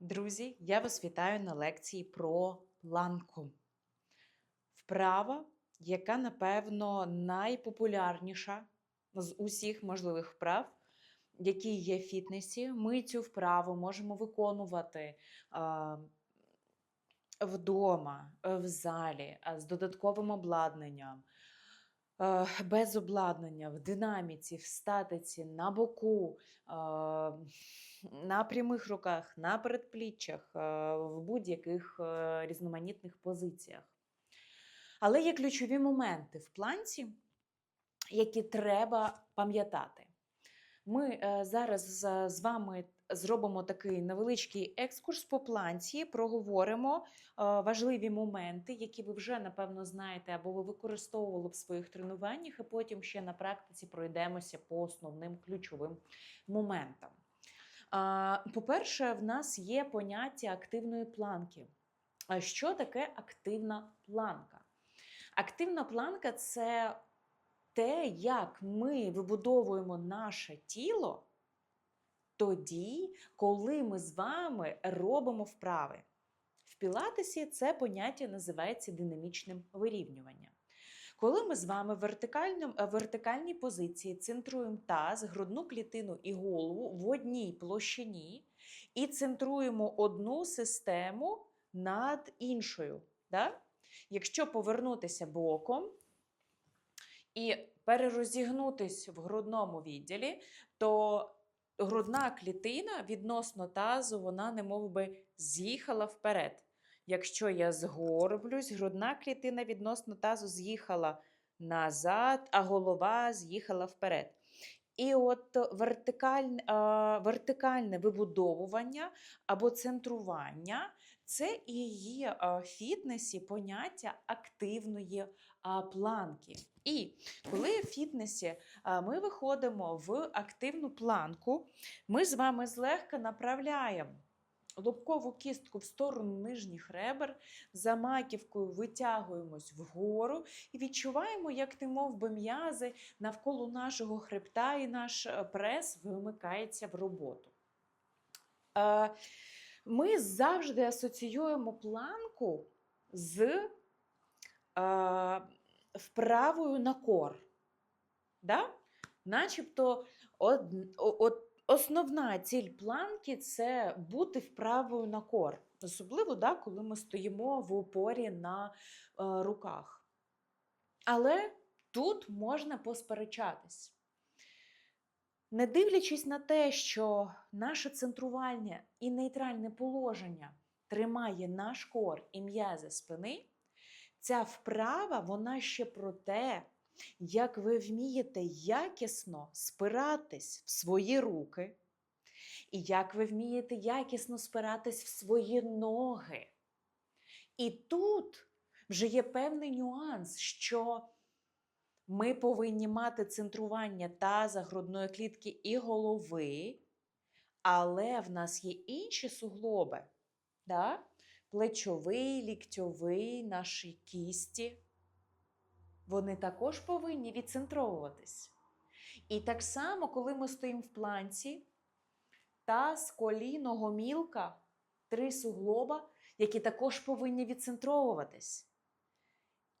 Друзі, я вас вітаю на лекції про планку. Вправа, яка, напевно, найпопулярніша з усіх можливих вправ, які є в фітнесі. Ми цю вправу можемо виконувати вдома, в залі, з додатковим обладнанням. Без обладнання, в динаміці, в статиці, на боку, на прямих руках, на передпліччях, е, в будь-яких е, різноманітних позиціях. Але є ключові моменти в планці, які треба пам'ятати. Ми е, зараз з вами зробимо такий невеличкий екскурс по планці, проговоримо е, важливі моменти, які ви вже напевно знаєте або ви використовували в своїх тренуваннях, і потім ще на практиці пройдемося по основним ключовим моментам. По-перше, в нас є поняття активної планки. Що таке активна планка? Активна планка це те, як ми вибудовуємо наше тіло тоді, коли ми з вами робимо вправи. В пілатесі це поняття називається динамічним вирівнюванням. Коли ми з вами в е, вертикальній позиції центруємо таз, грудну клітину і голову в одній площині і центруємо одну систему над іншою. Да? Якщо повернутися боком і перерозігнутись в грудному відділі, то грудна клітина відносно тазу, вона не би з'їхала вперед. Якщо я згорблюсь, грудна клітина відносно тазу з'їхала назад, а голова з'їхала вперед. І от вертикальне, вертикальне вибудовування або центрування це і є в фітнесі поняття активної планки. І коли в фітнесі ми виходимо в активну планку, ми з вами злегка направляємо лобкову кістку в сторону нижніх ребер, за маківкою витягуємось вгору і відчуваємо, як немов би м'язи навколо нашого хребта і наш е, прес вимикається в роботу. Е, Ми завжди асоціюємо планку з е, вправою на кор. Да? Начебто од, от, основна ціль планки це бути вправою на кор. Особливо, да, коли ми стоїмо в опорі на е, руках. Але тут можна посперечатись. Не дивлячись на те, що наше центрувальне і нейтральне положення тримає наш кор і м'язи спини, ця вправа вона ще про те, як ви вмієте якісно спиратись в свої руки, і як ви вмієте якісно спиратись в свої ноги. І тут вже є певний нюанс, що ми повинні мати центрування таза, грудної клітки і голови, але в нас є інші суглоби. Да? Плечовий, ліктьовий, наші кісті. Вони також повинні відцентровуватись. І так само, коли ми стоїмо в планці, таз, коліно, гомілка, три суглоба, які також повинні відцентровуватись.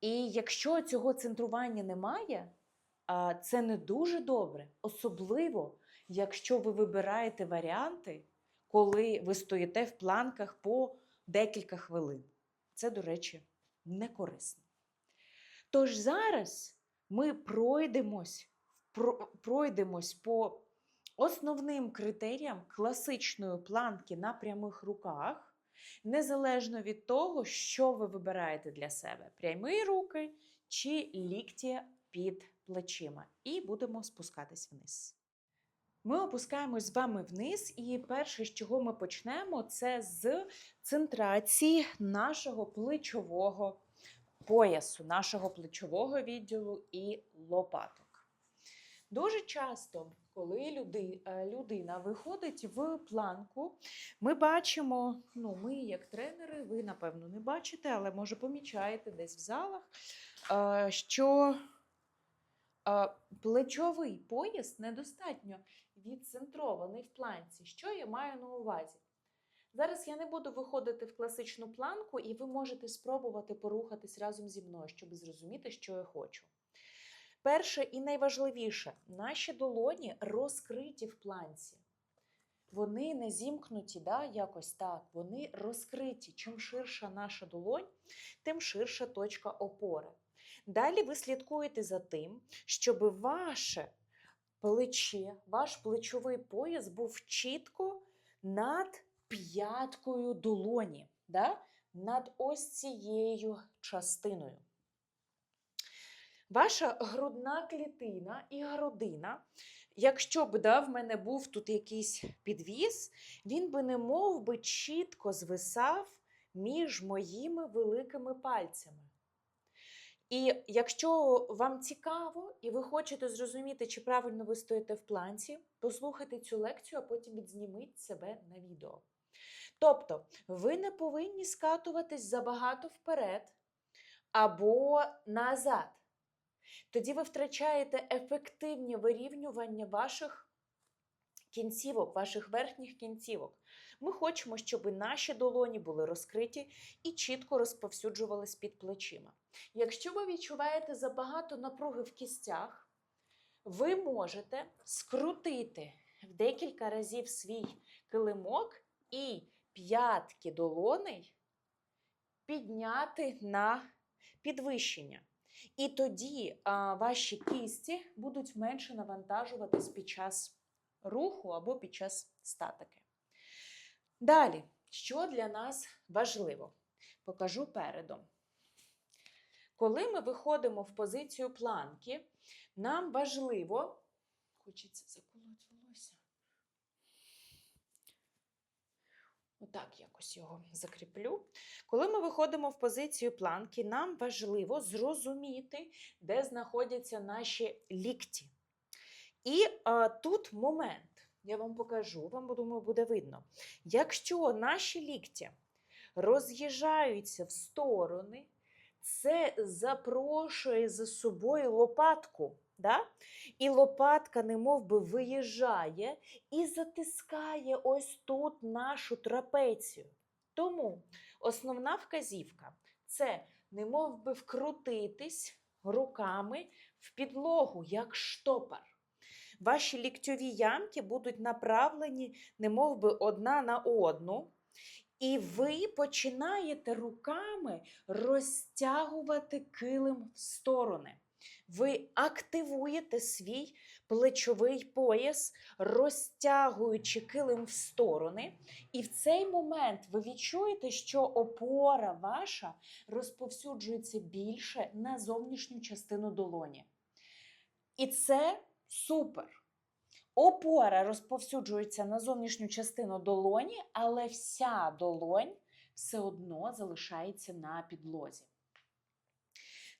І якщо цього центрування немає, це не дуже добре, особливо, якщо ви вибираєте варіанти, коли ви стоїте в планках по декілька хвилин. Це, до речі, не корисно. Тож зараз ми пройдемось, пройдемось по основним критеріям класичної планки на прямих руках, незалежно від того, що ви вибираєте для себе: прямі руки чи лікті під плечима. І будемо спускатись вниз. Ми опускаємось з вами вниз, і перше, з чого ми почнемо, це з центрації нашого плечового поясу, нашого плечового відділу і лопаток. Дуже часто, коли люди, е, людина виходить в планку, ми бачимо, ну, ми, як тренери, ви, напевно, не бачите, але може помічаєте десь в залах, е, що е, плечовий пояс недостатньо відцентрований в планці. Що я маю на увазі? Зараз я не буду виходити в класичну планку, і ви можете спробувати порухатись разом зі мною, щоб зрозуміти, що я хочу. Перше і найважливіше, наші долоні розкриті в планці. Вони не зімкнуті, да, якось так. Вони розкриті. Чим ширша наша долонь, тим ширша точка опори. Далі ви слідкуєте за тим, щоб ваше плече, ваш плечовий пояс був чітко над п'яткою долоні, да? над ось цією частиною. Ваша грудна клітина і грудина, якщо б да, в мене був тут якийсь підвіс, він би не мов би чітко звисав між моїми великими пальцями. І якщо вам цікаво і ви хочете зрозуміти, чи правильно ви стоїте в планці, послухайте цю лекцію, а потім відзніміть себе на відео. Тобто, ви не повинні скатуватись забагато вперед або назад. Тоді ви втрачаєте ефективні вирівнювання ваших кінцівок, ваших верхніх кінцівок. Ми хочемо, щоб наші долоні були розкриті і чітко розповсюджувались під плечима. Якщо ви відчуваєте забагато напруги в кістях, ви можете скрутити в декілька разів свій килимок і п'ятки долоней підняти на підвищення. І тоді а, ваші кісті будуть менше навантажуватись під час руху або під час статики. Далі, що для нас важливо? Покажу передом. Коли ми виходимо в позицію планки, нам важливо, хочеться Отак якось його закріплю. Коли ми виходимо в позицію планки, нам важливо зрозуміти, де знаходяться наші лікті. І а, тут момент, я вам покажу, вам думаю, буде видно. Якщо наші лікті роз'їжджаються в сторони, це запрошує за собою лопатку. Да? І лопатка немов би виїжджає і затискає ось тут нашу трапецію. Тому основна вказівка це немов би вкрутитись руками в підлогу, як штопор. Ваші ліктьові ямки будуть направлені, немов би одна на одну. І ви починаєте руками розтягувати килим в сторони. Ви активуєте свій плечовий пояс, розтягуючи килим в сторони. І в цей момент ви відчуєте, що опора ваша розповсюджується більше на зовнішню частину долоні. І це супер. Опора розповсюджується на зовнішню частину долоні, але вся долонь все одно залишається на підлозі.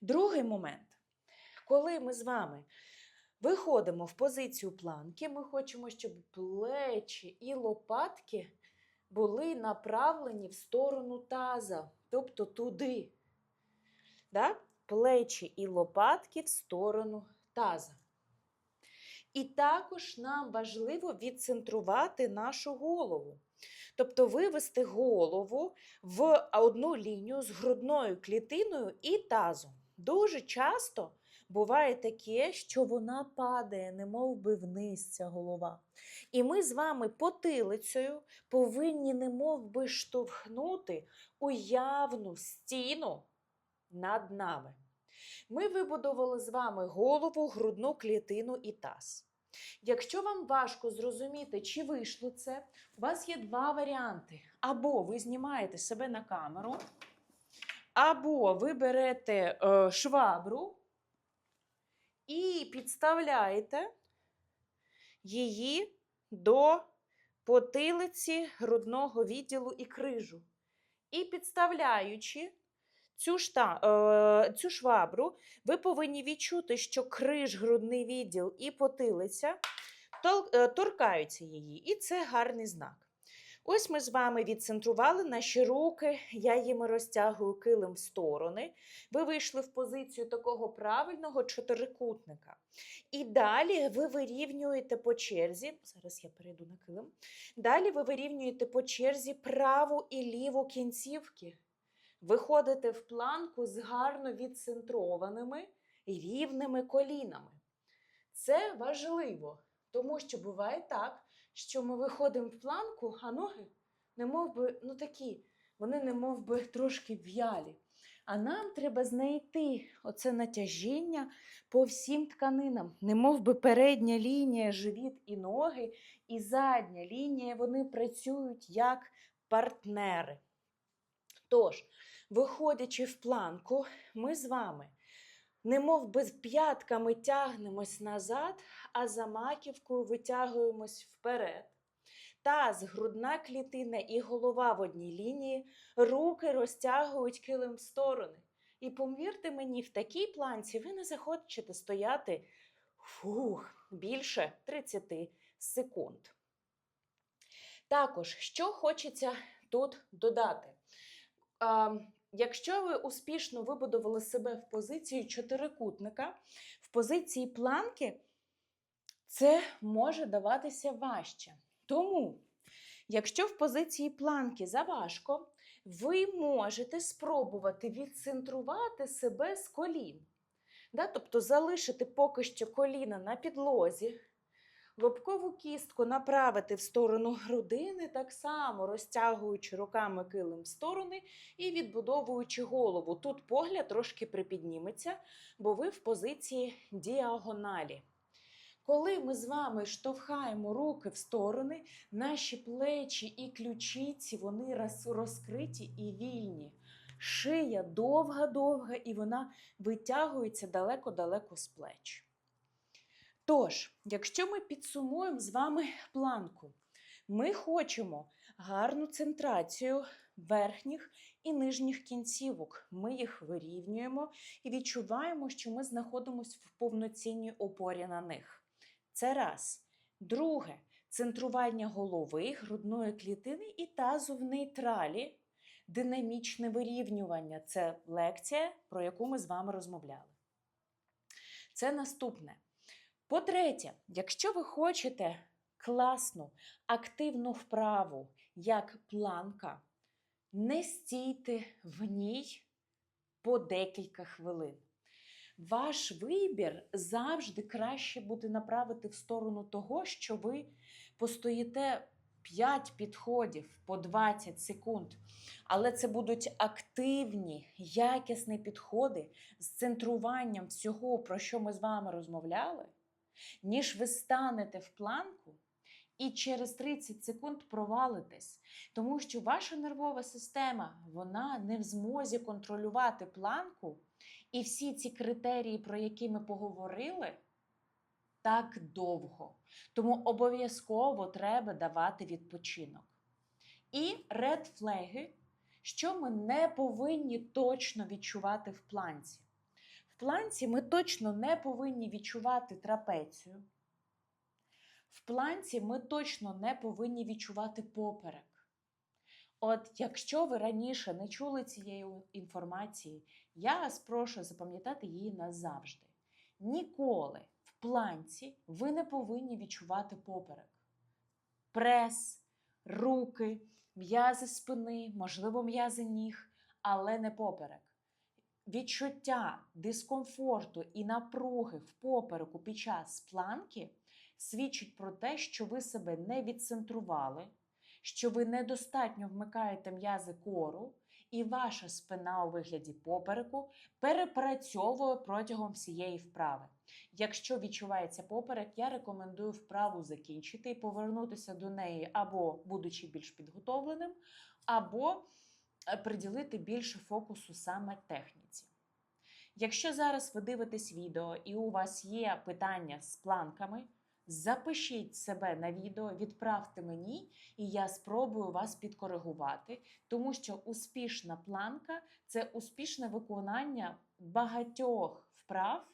Другий момент. Коли ми з вами виходимо в позицію планки, ми хочемо, щоб плечі і лопатки були направлені в сторону таза, тобто туди. Да? Плечі і лопатки в сторону таза. І також нам важливо відцентрувати нашу голову. Тобто вивести голову в одну лінію з грудною клітиною і тазом. Дуже часто буває таке, що вона падає, немов би вниз ця голова. І ми з вами потилицею повинні немов би штовхнути уявну стіну над нами. Ми вибудували з вами голову, грудну клітину і таз. Якщо вам важко зрозуміти, чи вийшло це, у вас є два варіанти. Або ви знімаєте себе на камеру, або ви берете е, швабру і підставляєте її до потилиці грудного відділу і крижу. І підставляючи цю, шта, е, цю швабру, ви повинні відчути, що криж, грудний відділ і потилиця е, торкаються її. І це гарний знак. Ось ми з вами відцентрували наші руки, я їми розтягую килим в сторони. Ви вийшли в позицію такого правильного чотирикутника. І далі ви вирівнюєте по черзі. Зараз я перейду на килим. Далі ви вирівнюєте по черзі праву і ліву кінцівки. Виходите в планку з гарно відцентрованими рівними колінами. Це важливо, тому що буває так, що ми виходимо в планку, а ноги не мов би, ну такі, вони не мов би трошки в'ялі. А нам треба знайти оце натяжіння по всім тканинам. Не мов би передня лінія, живіт і ноги, і задня лінія, вони працюють як партнери. Тож, виходячи в планку, ми з вами немов би п'ятками тягнемось назад, а за маківкою витягуємось вперед. Таз, грудна клітина і голова в одній лінії, руки розтягують килим в сторони. І повірте мені, в такій планці ви не захочете стояти фух, більше 30 секунд. Також, що хочеться тут додати? Якщо ви успішно вибудували себе в позиції чотирикутника, в позиції планки, це може даватися важче. Тому, якщо в позиції планки заважко, ви можете спробувати відцентрувати себе з колін. Да? Тобто залишити поки що коліна на підлозі, лобкову кістку направити в сторону грудини, так само розтягуючи руками килим в сторони і відбудовуючи голову. Тут погляд трошки припідніметься, бо ви в позиції діагоналі. Коли ми з вами штовхаємо руки в сторони, наші плечі і ключиці вони розкриті і вільні. Шия довга-довга, і вона витягується далеко-далеко з плеч. Тож, якщо ми підсумуємо з вами планку, ми хочемо гарну центрацію верхніх і нижніх кінцівок. Ми їх вирівнюємо і відчуваємо, що ми знаходимося в повноцінній опорі на них. Це раз. Друге центрування голови, грудної клітини і тазу в нейтралі. Динамічне вирівнювання це лекція, про яку ми з вами розмовляли. Це наступне. По-третє, якщо ви хочете класну, активну вправу, як планка, не стійте в ній по декілька хвилин. Ваш вибір завжди краще буде направити в сторону того, що ви постоїте 5 підходів по 20 секунд. Але це будуть активні, якісні підходи з центруванням всього, про що ми з вами розмовляли, ніж ви станете в планку і через 30 секунд провалитесь. Тому що ваша нервова система вона не в змозі контролювати планку. І всі ці критерії, про які ми поговорили, так довго. Тому обов'язково треба давати відпочинок. І ред флеги, що ми не повинні точно відчувати в планці. Планці ми точно не повинні відчувати трапецію. В планці ми точно не повинні відчувати поперек. От якщо ви раніше не чули цієї інформації, я вас прошу запам'ятати її назавжди. Ніколи в планці ви не повинні відчувати поперек. Прес, руки, м'язи спини, можливо, м'язи ніг, але не поперек. Відчуття дискомфорту і напруги в попереку під час планки свідчить про те, що ви себе не відцентрували, що ви недостатньо вмикаєте м'язи кору, і ваша спина у вигляді попереку перепрацьовує протягом всієї вправи. Якщо відчувається поперек, я рекомендую вправу закінчити і повернутися до неї або будучи більш підготовленим, або приділити більше фокусу саме техніці. Якщо зараз ви дивитесь відео і у вас є питання з планками, запишіть себе на відео, відправте мені, і я спробую вас підкоригувати, тому що успішна планка це успішне виконання багатьох вправ,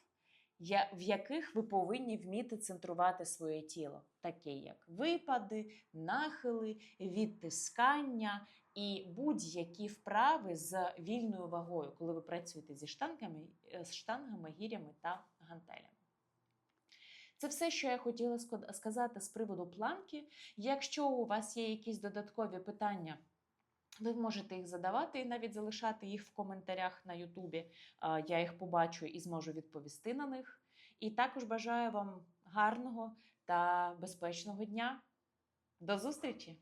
в яких ви повинні вміти центрувати своє тіло, таке як випади, нахили, відтискання і будь-які вправи з вільною вагою, коли ви працюєте зі штангами, е, з штангами, гірями та гантелями. Це все, що я хотіла сказати з приводу планки. Якщо у вас є якісь додаткові питання, ви можете їх задавати і навіть залишати їх в коментарях на Ютубі. Я їх побачу і зможу відповісти на них. І також бажаю вам гарного та безпечного дня. До зустрічі!